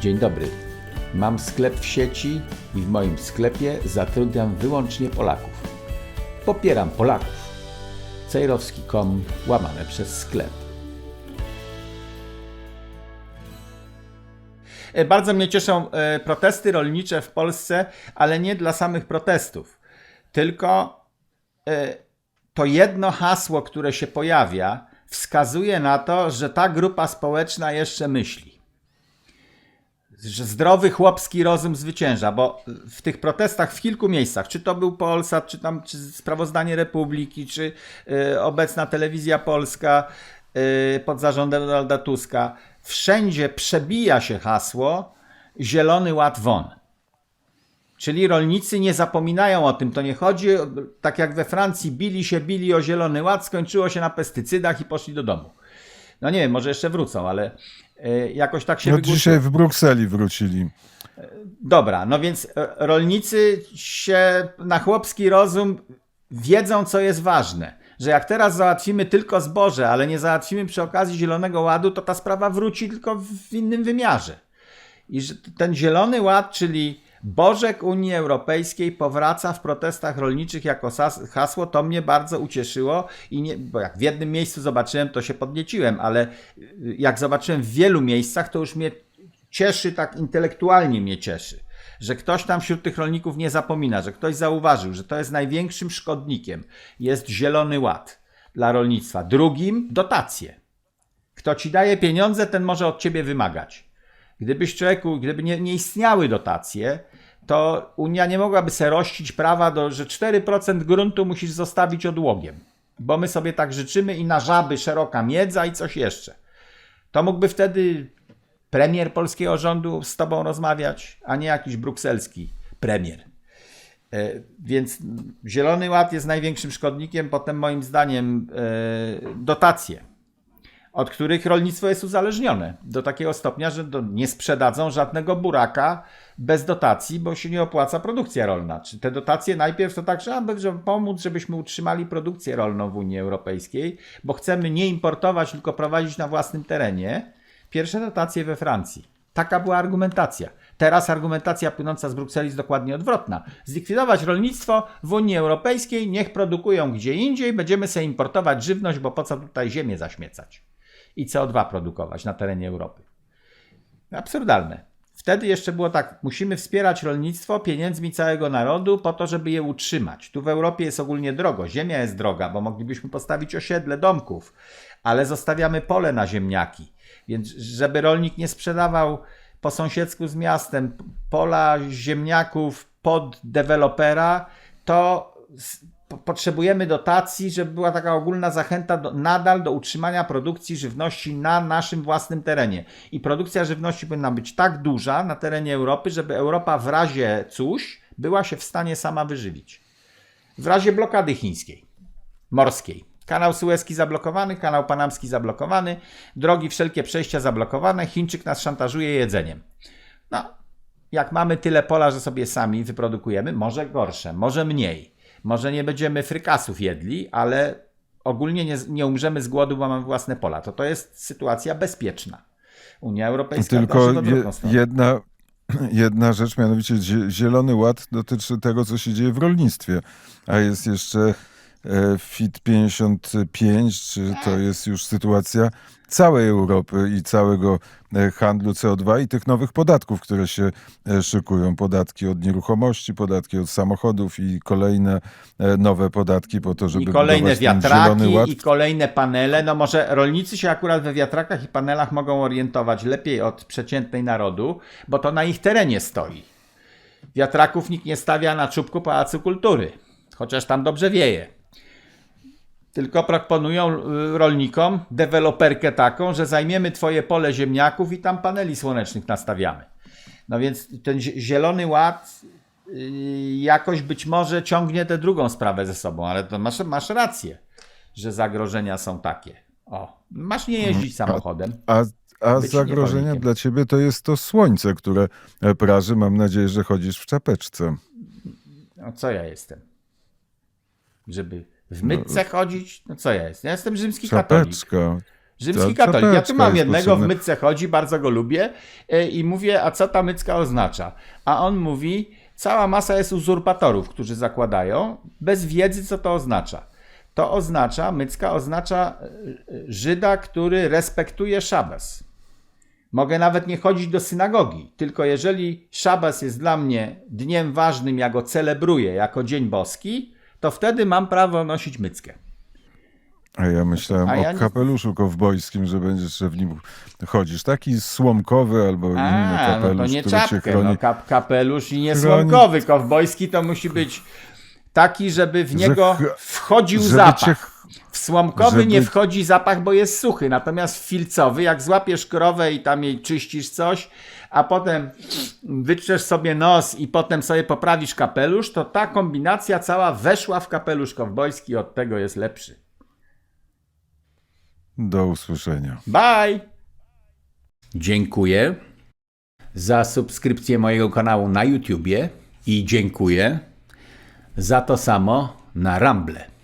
Dzień dobry. Mam sklep w sieci i w moim sklepie zatrudniam wyłącznie Polaków. Popieram Polaków. Cejrowski.com łamane przez sklep. E, Bardzo mnie cieszą e, protesty rolnicze w Polsce, ale nie dla samych protestów, tylko e, to jedno hasło, które się pojawia, wskazuje na to, że ta grupa społeczna jeszcze myśli. Że zdrowy chłopski rozum zwycięża, bo w tych protestach w kilku miejscach, czy to był Polsat, czy tam czy sprawozdanie Republiki, czy y, obecna telewizja polska y, pod zarządem Donalda Tuska, wszędzie przebija się hasło Zielony Ład won. Czyli rolnicy nie zapominają o tym. To nie chodzi, tak jak we Francji, bili się, bili o Zielony Ład, skończyło się na pestycydach i poszli do domu. No nie wiem, może jeszcze wrócą, ale y, jakoś tak się No wygłosiło. dzisiaj w Brukseli wrócili. Dobra, no więc e, rolnicy się na chłopski rozum wiedzą, co jest ważne. Że jak teraz załatwimy tylko zboże, ale nie załatwimy przy okazji Zielonego Ładu, to ta sprawa wróci tylko w innym wymiarze. I że ten Zielony Ład, czyli Bożek Unii Europejskiej powraca w protestach rolniczych jako hasło, to mnie bardzo ucieszyło i nie, bo jak w jednym miejscu zobaczyłem, to się podnieciłem, ale y, jak zobaczyłem w wielu miejscach, to już mnie cieszy, tak intelektualnie mnie cieszy, że ktoś tam wśród tych rolników nie zapomina, że ktoś zauważył, że to jest największym szkodnikiem. Jest Zielony Ład dla rolnictwa. Drugim dotacje. Kto ci daje pieniądze, ten może od ciebie wymagać. Gdybyś człowieku, gdyby nie, nie istniały dotacje, to Unia nie mogłaby se rościć prawa, do, że 4% gruntu musisz zostawić odłogiem. Bo my sobie tak życzymy i na żaby szeroka miedza i coś jeszcze. To mógłby wtedy premier polskiego rządu z tobą rozmawiać, a nie jakiś brukselski premier. E, Więc Zielony Ład jest największym szkodnikiem, potem moim zdaniem e, dotacje, od których rolnictwo jest uzależnione do takiego stopnia, że do, nie sprzedadzą żadnego buraka bez dotacji, bo się nie opłaca produkcja rolna. Czy te dotacje najpierw to tak, że aby żeby pomóc, żebyśmy utrzymali produkcję rolną w Unii Europejskiej, bo chcemy nie importować, tylko prowadzić na własnym terenie. Pierwsze dotacje we Francji. Taka była argumentacja. Teraz argumentacja płynąca z Brukseli jest dokładnie odwrotna. Zlikwidować rolnictwo w Unii Europejskiej, niech produkują gdzie indziej, będziemy sobie importować żywność, bo po co tutaj ziemię zaśmiecać i CO2 produkować na terenie Europy. Absurdalne. Wtedy jeszcze było tak, musimy wspierać rolnictwo pieniędzmi całego narodu po to, żeby je utrzymać. Tu w Europie jest ogólnie drogo, ziemia jest droga, bo moglibyśmy postawić osiedle domków, ale zostawiamy pole na ziemniaki. Więc żeby rolnik nie sprzedawał po sąsiedzku z miastem pola ziemniaków pod dewelopera, to potrzebujemy dotacji, żeby była taka ogólna zachęta do, nadal do utrzymania produkcji żywności na naszym własnym terenie. I produkcja żywności powinna być tak duża na terenie Europy, żeby Europa w razie coś była się w stanie sama wyżywić. W razie blokady chińskiej, morskiej. Kanał Suezki zablokowany, kanał Panamski zablokowany, drogi wszelkie przejścia zablokowane, Chińczyk nas szantażuje jedzeniem. No, jak mamy tyle pola, że sobie sami wyprodukujemy, może gorsze, może mniej. Może nie będziemy frykasów jedli, ale ogólnie nie, nie umrzemy z głodu, bo mamy własne pola. To to jest sytuacja bezpieczna. Unia Europejska Tylko dąży do je, jedna, jedna rzecz, mianowicie zie- Zielony Ład dotyczy tego, co się dzieje w rolnictwie. A jest jeszcze FIT 55, czy to jest już sytuacja całej Europy i całego e, handlu CO2 i tych nowych podatków, które się e, szykują. Podatki od nieruchomości, podatki od samochodów i kolejne e, nowe podatki po to, żeby I kolejne wiatraki, i kolejne panele. No może rolnicy się akurat we wiatrakach i panelach mogą orientować lepiej od przeciętnej narodu, bo to na ich terenie stoi. Wiatraków nikt nie stawia na czubku Pałacu Kultury, chociaż tam dobrze wieje. Tylko proponują y, rolnikom deweloperkę taką, że zajmiemy twoje pole ziemniaków i tam paneli słonecznych nastawiamy. No więc ten zie- zielony ład y, jakoś być może ciągnie tę drugą sprawę ze sobą, ale to masz, masz rację, że zagrożenia są takie. O, masz nie jeździć samochodem. A, a Być zagrożenia dla ciebie to jest to słońce, które e, praży. Mam nadzieję, że chodzisz w czapeczce. No co ja jestem? Żeby w mytce chodzić? No co ja jestem? Ja jestem rzymski katolik. Czapeczka. Rzymski Ta katolik. Ja tu mam jest jednego, w mycce chodzi, bardzo go lubię e, i mówię, a co ta mycka oznacza? A on mówi, cała masa jest uzurpatorów, którzy zakładają, bez wiedzy, co to oznacza. To oznacza, mycka oznacza e, e, Żyda, który respektuje szabes. Mogę nawet nie chodzić do synagogi, tylko jeżeli szabas jest dla mnie dniem ważnym, ja go celebruję jako dzień boski, to wtedy mam prawo nosić myckę. A ja myślałem A o ja nie- kapeluszu kowbojskim, że będziesz, że w nim chodzisz. Taki słomkowy albo inny A, no kapelusz, to nie który cię czapkę, chroni. no kap, kapelusz i nie chroni- słomkowy. Kowbojski to musi być taki, żeby w niego ch- wchodził żeby zapach. cię- W słomkowy żeby- nie wchodzi zapach, bo jest suchy, natomiast w filcowy, jak złapiesz krowę i tam jej czyścisz coś, a potem wytrzesz sobie nos i potem sobie poprawisz kapelusz, to ta kombinacja cała weszła w kapelusz kowbojski, od tego jest lepszy. Do usłyszenia. Bye! Dziękuję za subskrypcję mojego kanału na YouTubie i dziękuję za to samo na Rumble.